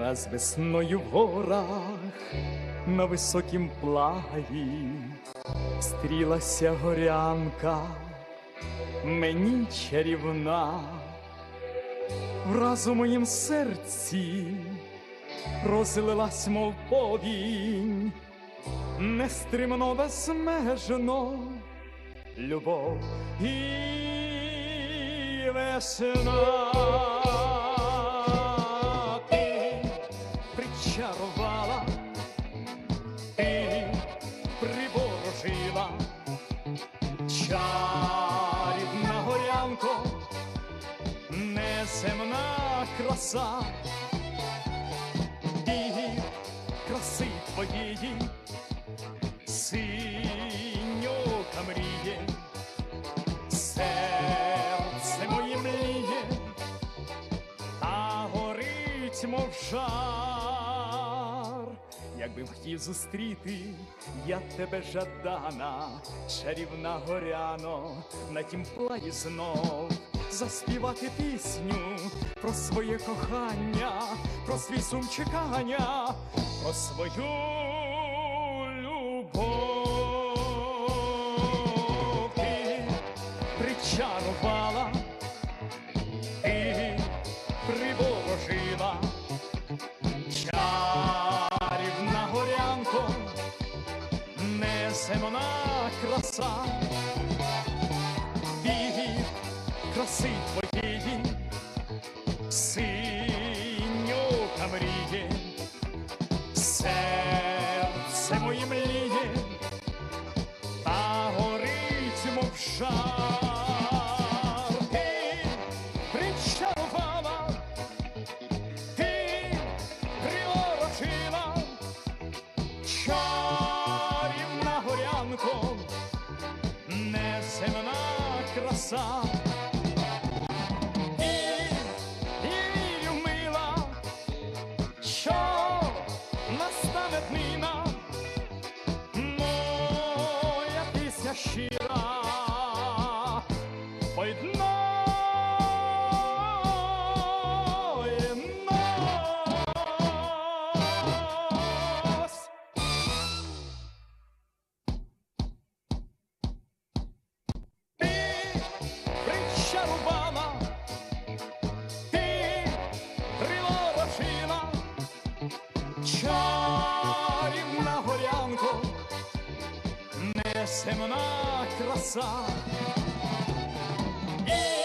раз весною в горах на високім плагі стрілася горянка, мені чарівна, враз у моїм серці розлилась, мов повінь, нестримно безмежно любов і весна. Неземна краса, і краси твоєї, синьока мріє, серце моє мріє, та горить, мов жар. Якби хотів зустріти, я тебе жадана, чарівна горяно, на тім плаї знов заспівати пісню про своє кохання, про свій сум чекання, про свою любов. Ти причарувала, ти приворожила, чарівна горянко, неземна краса, краси твоєї, синьока мріє, серце моє мліє, та горить, мов жар. Ти причарувала, ти приворожила, чарівна горянко, неземна краса. Чарівна горянко, неземна краса. Hey.